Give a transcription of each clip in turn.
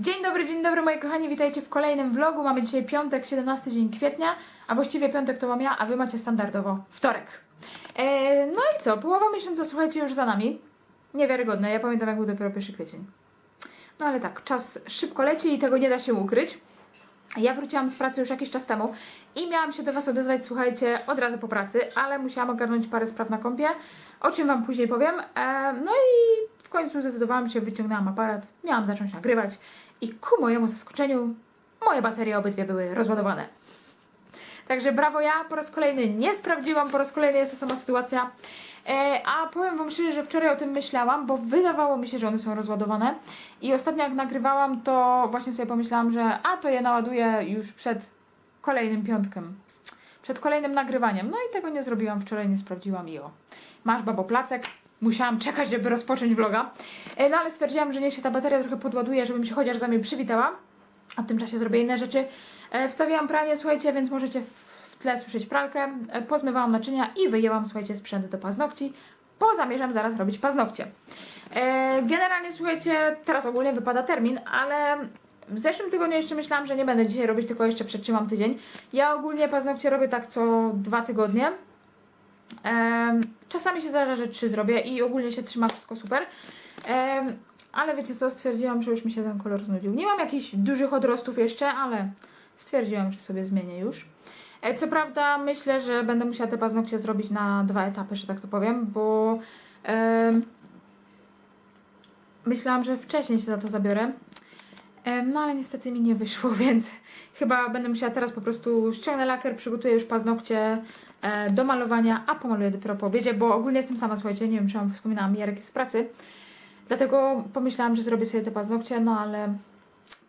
Dzień dobry, dzień dobry moi kochani, witajcie w kolejnym vlogu. Mamy dzisiaj piątek, 17 dzień kwietnia, a właściwie piątek to mam ja, a wy macie standardowo wtorek. E, no i co, połowa miesiąca słuchajcie już za nami. Niewiarygodne, ja pamiętam jak był dopiero pierwszy kwiecień. No ale tak, czas szybko leci i tego nie da się ukryć. Ja wróciłam z pracy już jakiś czas temu i miałam się do Was odezwać, słuchajcie, od razu po pracy, ale musiałam ogarnąć parę spraw na kompie, o czym Wam później powiem. E, no i w końcu zdecydowałam się, wyciągnęłam aparat, miałam zacząć nagrywać i ku mojemu zaskoczeniu moje baterie obydwie były rozładowane. Także brawo ja, po raz kolejny nie sprawdziłam, po raz kolejny jest ta sama sytuacja. E, a powiem Wam szczerze, że wczoraj o tym myślałam, bo wydawało mi się, że one są rozładowane. I ostatnio jak nagrywałam, to właśnie sobie pomyślałam, że a to je naładuję już przed kolejnym piątkiem. Przed kolejnym nagrywaniem. No i tego nie zrobiłam wczoraj, nie sprawdziłam i o. Masz babo placek. Musiałam czekać, żeby rozpocząć vloga. E, no ale stwierdziłam, że niech się ta bateria trochę podładuje, żebym się chociaż za mnie przywitała. A w tym czasie zrobię inne rzeczy. E, wstawiłam pranie, słuchajcie, więc możecie w, tle słyszeć pralkę. E, pozmywałam naczynia i wyjęłam, słuchajcie, sprzęt do paznokci, bo zamierzam zaraz robić paznokcie. Generalnie, słuchajcie, teraz ogólnie wypada termin, ale w zeszłym tygodniu jeszcze myślałam, że nie będę dzisiaj robić, tylko jeszcze przetrzymam tydzień. Ja ogólnie paznokcie robię tak co dwa tygodnie. Czasami się zdarza, że trzy zrobię i ogólnie się trzyma wszystko super. Ale wiecie co, stwierdziłam, że już mi się ten kolor znudził. Nie mam jakichś dużych odrostów jeszcze, ale stwierdziłam, że sobie zmienię już. E, Co prawda myślę, że będę musiała te paznokcie zrobić na dwa etapy, że tak to powiem, bo myślałam, że wcześniej się za to zabiorę. Em, No ale niestety mi nie wyszło, więc chyba będę musiała teraz po prostu ściągnę lakier, przygotuję już paznokcie e, do malowania, a pomaluję dopiero po obiedzie, bo ogólnie jestem sama, słuchajcie, nie wiem czy Wam wspominałam, Jarek jest z pracy. Dlatego pomyślałam, że zrobię sobie te paznokcie, no ale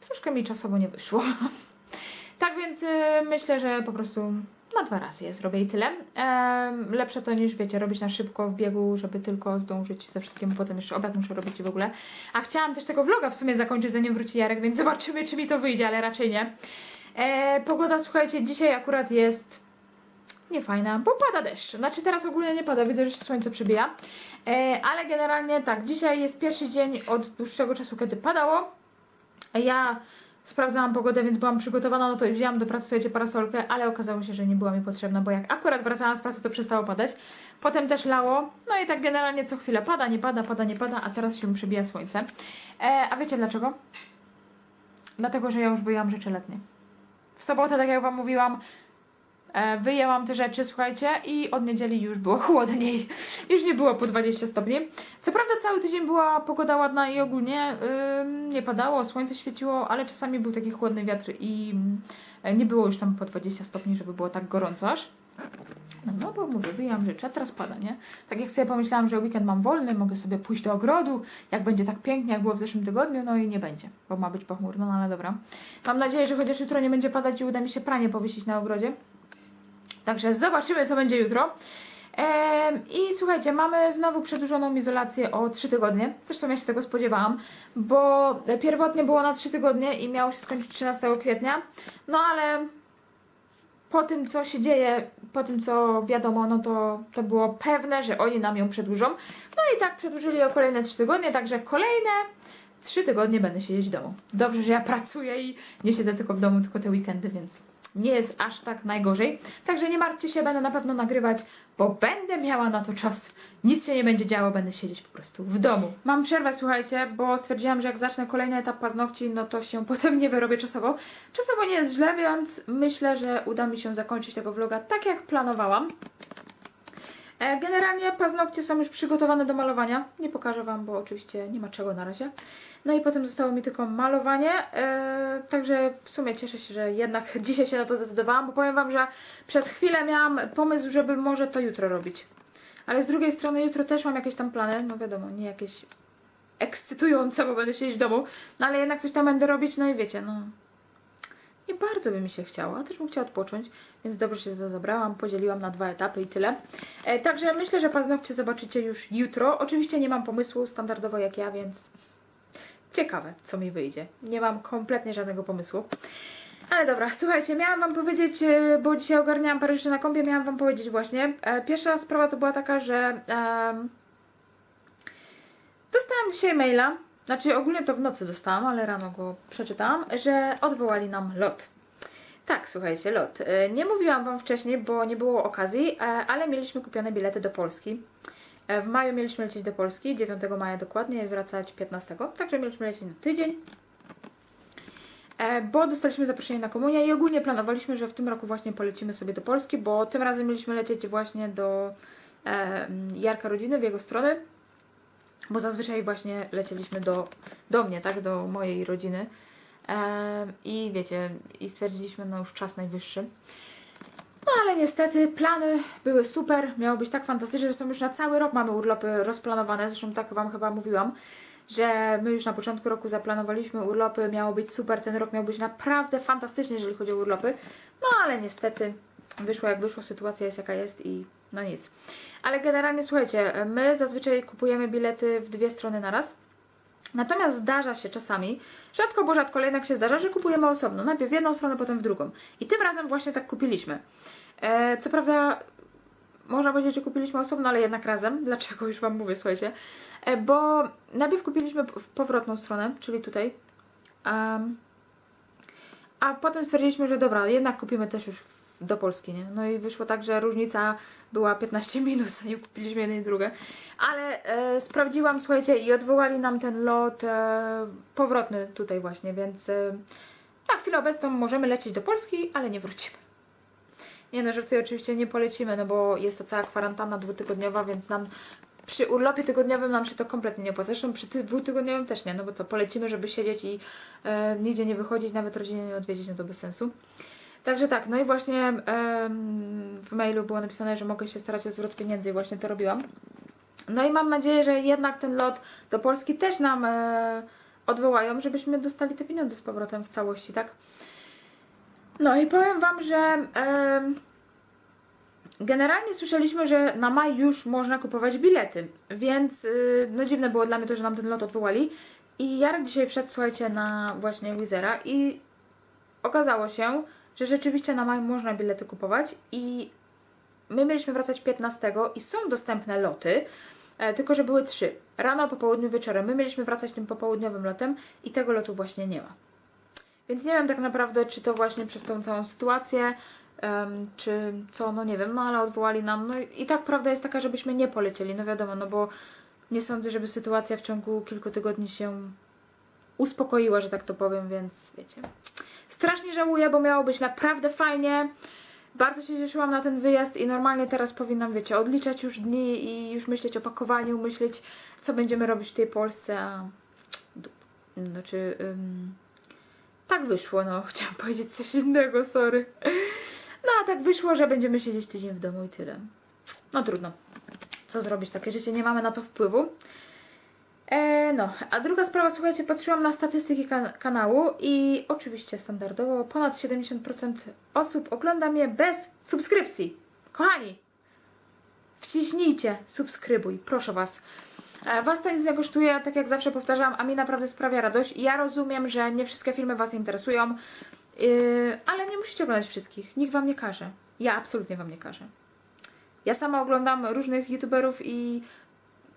troszkę mi czasowo nie wyszło. tak więc y, myślę, że po prostu na dwa razy je zrobię i tyle. Em, lepsze to niż, wiecie, robić na szybko w biegu, żeby tylko zdążyć ze wszystkim, potem jeszcze obiad muszę robić i w ogóle. A chciałam też tego vloga w sumie zakończyć, zanim wróci Jarek, więc zobaczymy, czy mi to wyjdzie, ale raczej nie. E, pogoda, słuchajcie, dzisiaj akurat jest niefajna, bo pada deszcz. Znaczy teraz ogólnie nie pada, widzę, że się słońce przebija. E, ale generalnie tak, dzisiaj jest pierwszy dzień od dłuższego czasu, kiedy padało. Ja sprawdzałam pogodę, więc byłam przygotowana, no to wzięłam do pracy, słuchajcie, parasolkę, ale okazało się, że nie była mi potrzebna, bo jak akurat wracałam z pracy, to przestało padać. Potem też lało, no i tak generalnie co chwilę pada, nie pada, pada, nie pada, a teraz się przebija słońce. E, a wiecie dlaczego? Dlatego, że ja już wyjęłam rzeczy letnie. W sobotę, tak jak Wam mówiłam, Wyjęłam te rzeczy, słuchajcie, i od niedzieli już było chłodniej. Już nie było po 20 stopni. Co prawda cały tydzień była pogoda ładna i ogólnie ym, nie padało, słońce świeciło, ale czasami był taki chłodny wiatr i ym, nie było już tam po 20 stopni, żeby było tak gorąco aż. No, no bo mówię, wyjęłam rzeczy, a teraz pada, nie? Tak jak sobie pomyślałam, że weekend mam wolny, mogę sobie pójść do ogrodu, jak będzie tak pięknie, jak było w zeszłym tygodniu, no i nie będzie, bo ma być pochmurno, no ale dobra. Mam nadzieję, że chociaż jutro nie będzie padać i uda mi się pranie powiesić na ogrodzie. Także zobaczymy, co będzie jutro. I słuchajcie, mamy znowu przedłużoną izolację o 3 tygodnie. Zresztą ja się tego spodziewałam, bo pierwotnie było na 3 tygodnie i miało się skończyć 13 kwietnia. No ale po tym, co się dzieje, po tym, co wiadomo, no to, to było pewne, że oni nam ją przedłużą. No i tak przedłużyli o kolejne 3 tygodnie, także kolejne 3 tygodnie będę siedzieć w domu. Dobrze, że ja pracuję i nie siedzę tylko w domu, tylko te weekendy, więc nie jest aż tak najgorzej. Także nie martwcie się, będę na pewno nagrywać, bo będę miała na to czas. Nic się nie będzie działo, będę siedzieć po prostu w domu. Mam przerwę, słuchajcie, bo stwierdziłam, że jak zacznę kolejny etap paznokci, no to się potem nie wyrobię czasowo. Czasowo nie jest źle, więc myślę, że uda mi się zakończyć tego vloga tak, jak planowałam. E, Generalnie paznokcie są już przygotowane do malowania. Nie pokażę Wam, bo oczywiście nie ma czego na razie. No i potem zostało mi tylko malowanie. E, także w sumie cieszę się, że jednak dzisiaj się na to zdecydowałam, bo powiem Wam, że przez chwilę miałam pomysł, żeby może to jutro robić. Ale z drugiej strony jutro też mam jakieś tam plany. No wiadomo, nie jakieś ekscytujące, bo będę siedzieć w domu. No ale jednak coś tam będę robić, no i wiecie, no nie bardzo by mi się chciało, a też bym chciała odpocząć, więc dobrze się to zabrałam, podzieliłam na dwa etapy i tyle. E, także myślę, że paznokcie zobaczycie już jutro. Oczywiście nie mam pomysłu standardowo jak ja, więc ciekawe, co mi wyjdzie. Nie mam kompletnie żadnego pomysłu. Ale dobra, słuchajcie, miałam Wam powiedzieć, e, bo dzisiaj ogarniałam parę rzeczy na kąpie, miałam Wam powiedzieć właśnie. E, pierwsza sprawa to była taka, że em, dostałam dzisiaj maila znaczy ogólnie to w nocy dostałam, ale rano go przeczytałam, że odwołali nam lot. Tak, słuchajcie, lot. E, Nie mówiłam Wam wcześniej, bo nie było okazji, e, ale mieliśmy kupione bilety do Polski. E, W maju mieliśmy lecieć do Polski, 9 maja dokładnie, wracać 15, także mieliśmy lecieć na tydzień. Bo dostaliśmy zaproszenie na komunię i ogólnie planowaliśmy, że w tym roku właśnie polecimy sobie do Polski, bo tym razem mieliśmy lecieć właśnie do Jarka Rodziny w jego stronę, bo zazwyczaj właśnie lecieliśmy do, do mnie, tak, do mojej rodziny. I wiecie, i stwierdziliśmy, no już czas najwyższy. No ale niestety plany były super, miało być tak fantastycznie, zresztą już na cały rok mamy urlopy rozplanowane, zresztą tak Wam chyba mówiłam, że my już na początku roku zaplanowaliśmy urlopy, miało być super, ten rok miał być naprawdę fantastyczny, jeżeli chodzi o urlopy, no ale niestety wyszło jak wyszło, sytuacja jest jaka jest i no nic. Ale generalnie słuchajcie, my zazwyczaj kupujemy bilety w dwie strony naraz. Natomiast zdarza się czasami, rzadko, bo rzadko, ale jednak się zdarza, że kupujemy osobno. Najpierw w jedną stronę, potem w drugą. I tym razem właśnie tak kupiliśmy. E, co prawda, można powiedzieć, że kupiliśmy osobno, ale jednak razem. Dlaczego? Już Wam mówię, słuchajcie. E, bo najpierw kupiliśmy w powrotną stronę, czyli tutaj. Em, a potem stwierdziliśmy, że dobra, jednak kupimy też już do Polski, nie? No i wyszło tak, że różnica była 15 minut, zanim kupiliśmy jedno i drugie. Ale e, sprawdziłam, słuchajcie, i odwołali nam ten lot e, powrotny tutaj właśnie, więc e, na chwilę obecną możemy lecieć do Polski, ale nie wrócimy. Nie no, tutaj oczywiście nie polecimy, no bo jest to cała kwarantanna dwutygodniowa, więc nam przy urlopie tygodniowym nam się to kompletnie nie opłaca. Zresztą przy ty- dwutygodniowym też nie, no bo co, polecimy, żeby siedzieć i e, nigdzie nie wychodzić, nawet rodziny nie odwiedzić, no to bez sensu. Także tak, no i właśnie w mailu było napisane, że mogę się starać o zwrot pieniędzy i właśnie to robiłam. No i mam nadzieję, że jednak ten lot do Polski też nam e, odwołają, żebyśmy dostali te pieniądze z powrotem w całości, tak? No i powiem Wam, że generalnie słyszeliśmy, że na maj już można kupować bilety, więc y, no dziwne było dla mnie to, że nam ten lot odwołali. I Jarek dzisiaj wszedł, słuchajcie, na właśnie Wizera i okazało się, że rzeczywiście na maj można bilety kupować i my mieliśmy wracać 15 i są dostępne loty, e, tylko że były trzy. Rano, po południu, wieczorem. My mieliśmy wracać tym popołudniowym lotem i tego lotu właśnie nie ma. Więc nie wiem tak naprawdę, czy to właśnie przez tą całą sytuację, em, czy co, no nie wiem, no ale odwołali nam. No i, i tak prawda jest taka, żebyśmy nie polecieli, no wiadomo, no bo nie sądzę, żeby sytuacja w ciągu kilku tygodni się uspokoiła, że tak to powiem, więc wiecie. Strasznie żałuję, bo miało być naprawdę fajnie. Bardzo się cieszyłam na ten wyjazd i normalnie teraz powinnam, wiecie, odliczać już dni i już myśleć o pakowaniu, myśleć, co będziemy robić w tej Polsce, a... Znaczy... Ym... Tak wyszło, no. Chciałam powiedzieć coś innego, sorry. No, a tak wyszło, że będziemy siedzieć tydzień w domu i tyle. No trudno. Co zrobić? Takie życie, nie mamy na to wpływu. E, no, a druga sprawa, słuchajcie, patrzyłam na statystyki kan- kanału i oczywiście standardowo ponad 70% osób ogląda mnie bez subskrypcji. Kochani, wciśnijcie subskrybuj, proszę Was. E, Was to nic nie kosztuje, tak jak zawsze powtarzam, a mi naprawdę sprawia radość. Ja rozumiem, że nie wszystkie filmy Was interesują, yy, ale nie musicie oglądać wszystkich. Nikt Wam nie każe. Ja absolutnie Wam nie każę. Ja sama oglądam różnych youtuberów i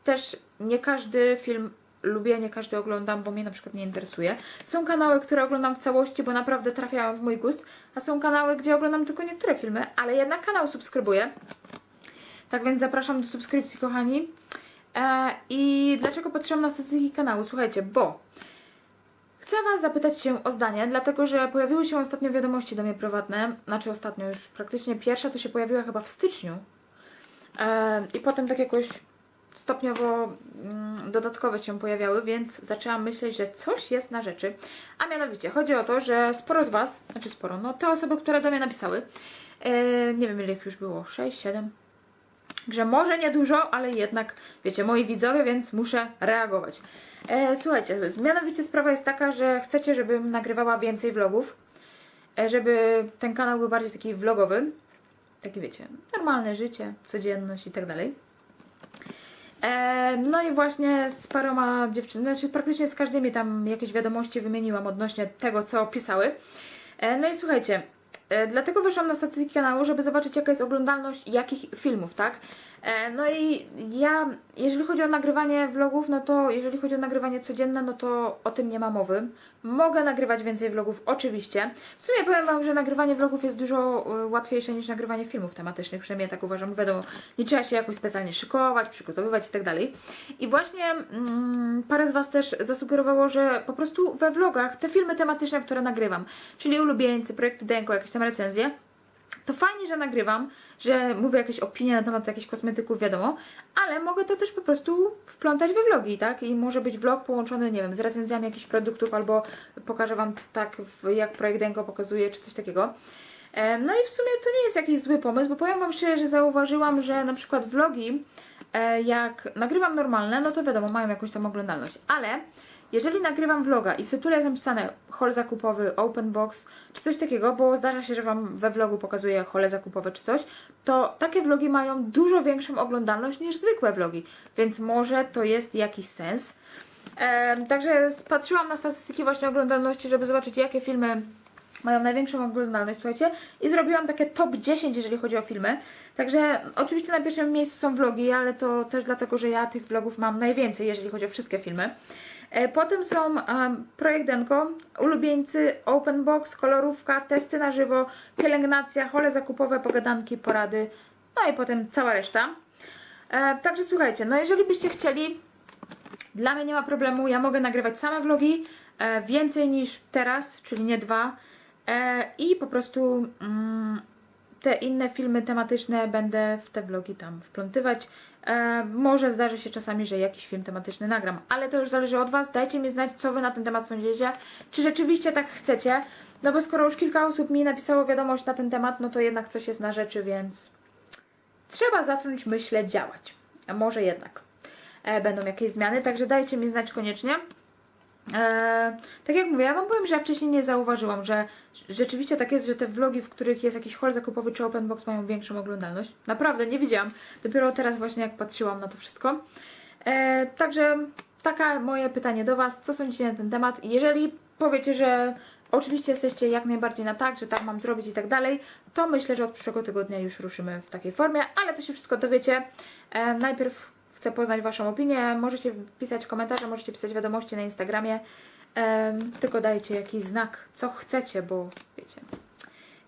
też nie każdy film lubię, nie każdy oglądam, bo mnie na przykład nie interesuje. Są kanały, które oglądam w całości, bo naprawdę trafiają w mój gust, a są kanały, gdzie oglądam tylko niektóre filmy, ale jednak kanał subskrybuję. Tak więc zapraszam do subskrypcji, kochani. E, I dlaczego patrzyłam na statystyki kanału? Słuchajcie, bo chcę Was zapytać się o zdanie, dlatego że pojawiły się ostatnio wiadomości do mnie prywatne, znaczy ostatnio już praktycznie pierwsza to się pojawiła chyba w styczniu. E, I potem tak jakoś stopniowo mm, dodatkowe się pojawiały, więc zaczęłam myśleć, że coś jest na rzeczy. A mianowicie chodzi o to, że sporo z Was, znaczy sporo, no te osoby, które do mnie napisały, e, nie wiem ile ich już było, 6, 7, że może niedużo, ale jednak, wiecie, moi widzowie, więc muszę reagować. E, słuchajcie, mianowicie sprawa jest taka, że chcecie, żebym nagrywała więcej vlogów, e, żeby ten kanał był bardziej taki vlogowy, taki wiecie, normalne życie, codzienność i tak dalej. E, no i właśnie z paroma dziewczynami, znaczy praktycznie z każdymi tam jakieś wiadomości wymieniłam odnośnie tego, co pisały. E, no i słuchajcie, E, dlatego weszłam na statystyki kanału, żeby zobaczyć jaka jest oglądalność jakich filmów, tak? E, no i ja, jeżeli chodzi o nagrywanie vlogów, no to jeżeli chodzi o nagrywanie codzienne, no to o tym nie ma mowy. Mogę nagrywać więcej vlogów, oczywiście. W sumie powiem Wam, że nagrywanie vlogów jest dużo e, łatwiejsze niż nagrywanie filmów tematycznych, przynajmniej tak uważam. Wiadomo, nie trzeba się jakoś specjalnie szykować, przygotowywać i tak dalej. I właśnie mm, parę z Was też zasugerowało, że po prostu we vlogach te filmy tematyczne, które nagrywam, czyli ulubieńcy, projekty Denko, jakieś tam recenzje, to fajnie, że nagrywam, że mówię jakieś opinie na temat jakichś kosmetyków, wiadomo, ale mogę to też po prostu wplątać we vlogi, tak? I może być vlog połączony, nie wiem, z recenzjami jakichś produktów, albo pokażę Wam tak, jak projekt Denko pokazuje, czy coś takiego. E, No i w sumie to nie jest jakiś zły pomysł, bo powiem Wam szczerze, że zauważyłam, że na przykład vlogi, jak nagrywam normalne, no to wiadomo, mają jakąś tam oglądalność, ale jeżeli nagrywam vloga i w tytule jest napisane haul zakupowy, open box, czy coś takiego, bo zdarza się, że Wam we vlogu pokazuję hole zakupowe czy coś, to takie vlogi mają dużo większą oglądalność niż zwykłe vlogi, więc może to jest jakiś sens. Em, także patrzyłam na statystyki właśnie oglądalności, żeby zobaczyć jakie filmy mają największą oglądalność, słuchajcie, i zrobiłam takie top 10, jeżeli chodzi o filmy. Także oczywiście na pierwszym miejscu są vlogi, ale to też dlatego, że ja tych vlogów mam najwięcej, jeżeli chodzi o wszystkie filmy. E, Potem są um, projekt Denko, ulubieńcy, open box, kolorówka, testy na żywo, pielęgnacja, hole zakupowe, pogadanki, porady, no i potem cała reszta. E, także słuchajcie, no jeżeli byście chcieli, dla mnie nie ma problemu, ja mogę nagrywać same vlogi, e, więcej niż teraz, czyli nie dwa. E, I po prostu mm, te inne filmy tematyczne będę w te vlogi tam wplątywać. E, może zdarzy się czasami, że jakiś film tematyczny nagram, ale to już zależy od Was. Dajcie mi znać, co Wy na ten temat sądzicie. Czy rzeczywiście tak chcecie? No bo skoro już kilka osób mi napisało wiadomość na ten temat, no to jednak coś jest na rzeczy, więc trzeba zacząć, myślę, działać. A może jednak e, będą jakieś zmiany, także dajcie mi znać koniecznie. E, tak jak mówię, ja Wam powiem, że ja wcześniej nie zauważyłam, że rzeczywiście tak jest, że te vlogi, w których jest jakiś haul zakupowy czy open box mają większą oglądalność. Naprawdę, nie widziałam. Dopiero teraz właśnie jak patrzyłam na to wszystko. E, także taka moje pytanie do Was. Co sądzicie na ten temat? Jeżeli powiecie, że oczywiście jesteście jak najbardziej na tak, że tak mam zrobić i tak dalej, to myślę, że od przyszłego tygodnia już ruszymy w takiej formie, ale to się wszystko dowiecie. E, najpierw chcę poznać Waszą opinię. Możecie pisać komentarze, możecie pisać wiadomości na Instagramie. Em, tylko dajcie jakiś znak, co chcecie, bo wiecie.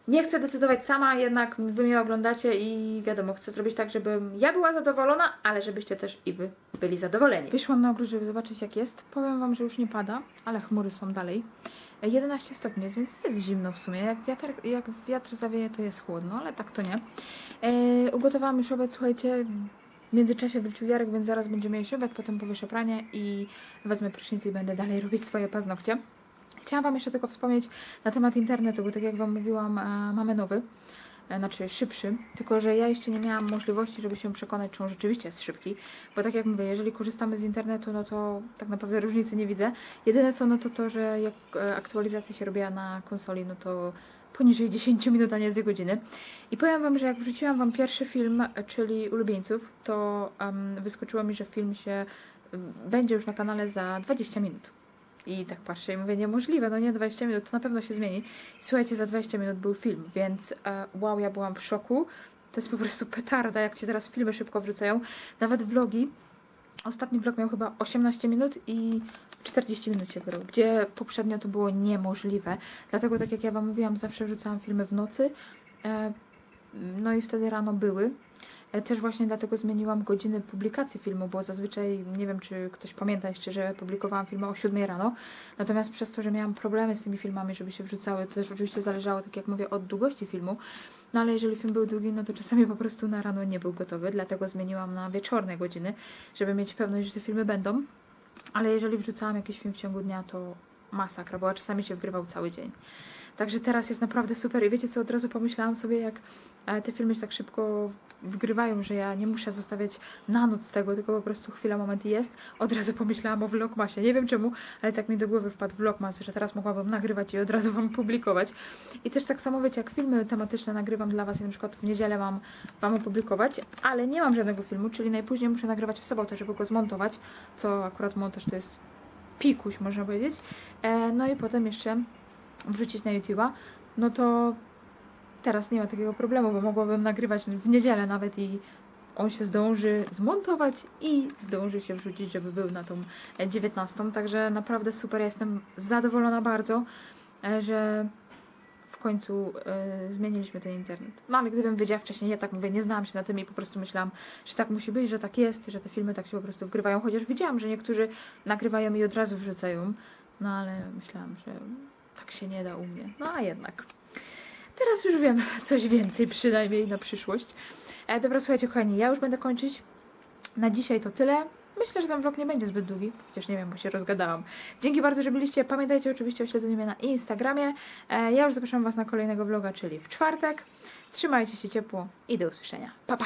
Nie chcę decydować sama, jednak Wy mnie oglądacie i wiadomo, chcę zrobić tak, żebym ja była zadowolona, ale żebyście też i Wy byli zadowoleni. Wyszłam na ogród, żeby zobaczyć jak jest. Powiem Wam, że już nie pada, ale chmury są dalej. E, 11 stopni jest, więc jest zimno w sumie. Jak wiatr, jak wiatr zawieje, to jest chłodno, ale tak to nie. E, ugotowałam już obiad, słuchajcie. W międzyczasie wrócił Jarek, więc zaraz będziemy jeść obiad, potem powieszę pranie i wezmę prysznic i będę dalej robić swoje paznokcie. Chciałam Wam jeszcze tylko wspomnieć na temat internetu, bo tak jak Wam mówiłam, e, mamy nowy, e, znaczy szybszy, tylko że ja jeszcze nie miałam możliwości, żeby się przekonać, czy on rzeczywiście jest szybki, bo tak jak mówię, jeżeli korzystamy z internetu, no to tak naprawdę różnicy nie widzę. Jedyne co, no to to, że jak e, aktualizacja się robiła na konsoli, no to poniżej 10 minut, a nie 2 godziny. I powiem Wam, że jak wrzuciłam Wam pierwszy film, czyli Ulubieńców, to em, wyskoczyło mi, że film się em, będzie już na kanale za 20 minut. I tak patrzę i mówię, niemożliwe, no nie 20 minut, to na pewno się zmieni. Słuchajcie, za 20 minut był film, więc e, wow, ja byłam w szoku. To jest po prostu petarda, jak się teraz filmy szybko wrzucają. Nawet vlogi. Ostatni vlog miał chyba 18 minut i 40 minut się wgrał, gdzie poprzednio to było niemożliwe. Dlatego, tak jak ja Wam mówiłam, zawsze wrzucałam filmy w nocy. E, no i wtedy rano były. E, Też właśnie dlatego zmieniłam godziny publikacji filmu, bo zazwyczaj, nie wiem czy ktoś pamięta jeszcze, że publikowałam filmy o 7 rano. Natomiast przez to, że miałam problemy z tymi filmami, żeby się wrzucały, to też oczywiście zależało, tak jak mówię, od długości filmu. No ale jeżeli film był długi, no to czasami po prostu na rano nie był gotowy, dlatego zmieniłam na wieczorne godziny, żeby mieć pewność, że te filmy będą. Ale jeżeli wrzucałam jakiś film w ciągu dnia, to masakra, bo czasami się wgrywał cały dzień. Także teraz jest naprawdę super. I wiecie co, od razu pomyślałam sobie, jak e, te filmy się tak szybko wgrywają, że ja nie muszę zostawiać na noc tego, tylko po prostu chwila, moment jest. Od razu pomyślałam o vlogmasie. Nie wiem czemu, ale tak mi do głowy wpadł vlogmas, że teraz mogłabym nagrywać i od razu Wam publikować. I też tak samo wiecie, jak filmy tematyczne nagrywam dla Was i na przykład w niedzielę mam Wam opublikować, ale nie mam żadnego filmu, czyli najpóźniej muszę nagrywać w sobotę, żeby go zmontować, co akurat montaż to jest pikuś, można powiedzieć. E, no i potem jeszcze wrzucić na YouTube'a, no to teraz nie ma takiego problemu, bo mogłabym nagrywać w niedzielę nawet i on się zdąży zmontować i zdąży się wrzucić, żeby był na tą e, 19. Także naprawdę super, jestem zadowolona bardzo, e, że w końcu e, zmieniliśmy ten internet. No ale gdybym wiedziała wcześniej, ja tak mówię, nie znałam się na tym i po prostu myślałam, że tak musi być, że tak jest, że te filmy tak się po prostu wgrywają, chociaż widziałam, że niektórzy nagrywają i od razu wrzucają, no ale myślałam, że tak się nie da u mnie. No a jednak. Teraz już wiem coś więcej przynajmniej na przyszłość. E, dobra, słuchajcie, kochani, ja już będę kończyć. Na dzisiaj to tyle. Myślę, że ten vlog nie będzie zbyt długi, chociaż nie wiem, bo się rozgadałam. Dzięki bardzo, że byliście. Pamiętajcie oczywiście o śledzeniu mnie na Instagramie. E, ja już zapraszam Was na kolejnego vloga, czyli w czwartek. Trzymajcie się ciepło i do usłyszenia. Pa, pa!